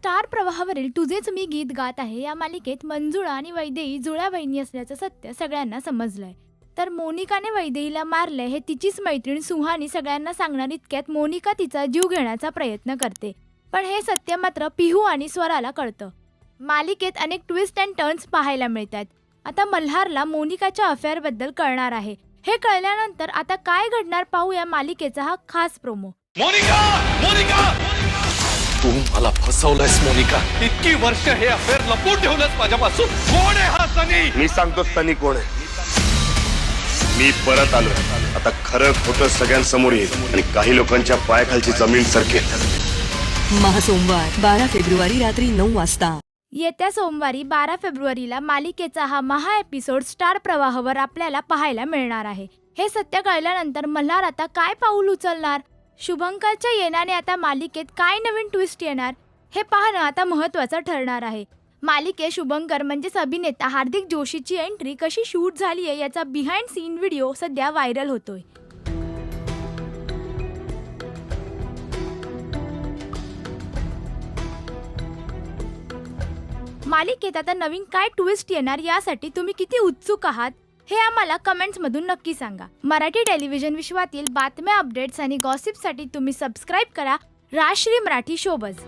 Star प्रवाहावरील तुझेच मी गीत गात आहे. या मालिकेत मंजुळा आणि वैदेही जुळ्या बहिणी असल्याचं सत्य सगळ्यांना समजलंय. तर मोनिकाने वैदेहीला मारलंय हे तिचीच मैत्रीण सुहानी सगळ्यांना सांगणार इतक्यात मोनिका तिचा जीव घेण्याचा प्रयत्न करते. पण हे सत्य मात्र पिहू आणि स्वराला कळतं. मालिकेत अनेक ट्विस्ट अँड टर्न्स पाहायला मिळतात. आता मल्हारला मोनिकाच्या अफेअरबद्दल कळणार आहे. हे कळल्यानंतर आता काय घडणार पाहू या मालिकेचा हा खास प्रोमो. मोनिका! मोनिका! फसवलंयस मोनिका. इतकी वर्ष हे अफेअर लपून ठेवलंस माझ्यापासून. कोण आहे हा सनी? मी सांगतो सनी कोण आहे. मी परत आलो आता खरं खोटं सगळ्यांसमोर येईल आणि काही लोकांच्या पायाखालची जमीन सरकेल. महासोमवार बारा फेब्रुवारी रात्री नऊ वाजता. येत्या सोमवारी बारा फेब्रुवारीला मालिकेचा हा महा एपिसोड स्टार प्रवाहावर आपल्याला पाहायला मिळणार आहे. हे सत्य कळल्यानंतर मल्हार आता काय पाऊल उचलणार? शुभंकरच्या येण्याने आता मालिकेत काय नवीन ट्विस्ट येणार? हे पाहणं आता महत्त्वाचं ठरणार आहे. मालिके शुभंकर म्हणजेच अभिनेता हार्दिक जोशीची एंट्री कशी शूट झाली आहे याचा बिहाइंड सीन व्हिडिओ सध्या व्हायरल होतोय. मालिकेत आता नवीन काय ट्विस्ट येणार यासाठी तुम्ही किती उत्सुक आहात? हे आम्हाला कमेंट्समधून नक्की सांगा. मराठी टेलिव्हिजन विश्वातील बातम्या अपडेट्स आणि गॉसिपसाठी तुम्ही सबस्क्राईब करा राश्री मराठी शोबज